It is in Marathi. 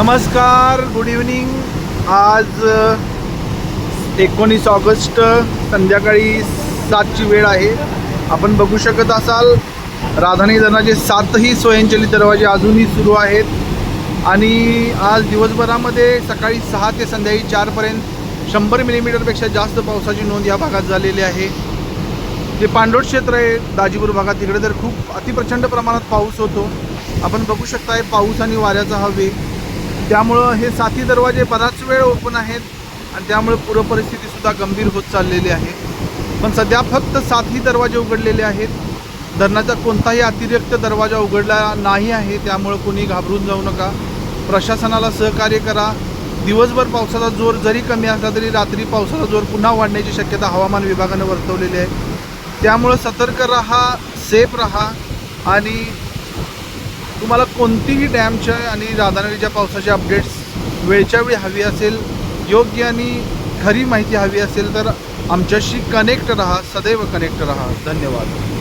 नमस्कार गुड इव्हनिंग आज एकोणीस ऑगस्ट संध्याकाळी सातची वेळ आहे. आपण बघू शकत असाल राधानी धनाचे सातही स्वयंचलित दरवाजे अजूनही सुरू आहेत. आणि आज दिवसभरामध्ये सकाळी सहा ते संध्याकाळी चारपर्यंत शंभर मिलीमीटरपेक्षा जास्त पावसाची नोंद या भागात झालेली आहे. जे पांडोट क्षेत्र आहे दाजीपूर भागात तिकडे तर खूप अतिप्रचंड प्रमाणात पाऊस होतो. आपण बघू शकताय पाऊस आणि वाऱ्याचा हा वेग त्यामुळं हे साथी दरवाजे बराच वेळ ओपन आहेत आणि त्यामुळे पूर परिस्थितीसुद्धा गंभीर होत चाललेली आहे. पण सध्या फक्त साथी दरवाजे उघडलेले आहेत. धरणाचा कोणताही अतिरिक्त दरवाजा उघडला नाही आहे त्यामुळं कोणी घाबरून जाऊ नका. प्रशासनाला सहकार्य करा. दिवसभर पावसाचा जोर जरी कमी असला तरी रात्री पावसाचा जोर पुन्हा वाढण्याची शक्यता हवामान विभागानं वर्तवलेली आहे. त्यामुळं सतर्क रहा सेफ रहा आणि तुम्हाला कोणतीही डॅमच्या आणि राधानगरीच्या पावसाचे अपडेट्स वेळच्या वेळी हवी असेल योग्य आणि खरी माहिती हवी असेल तर आमच्याशी कनेक्ट रहा सदैव कनेक्ट रहा. धन्यवाद.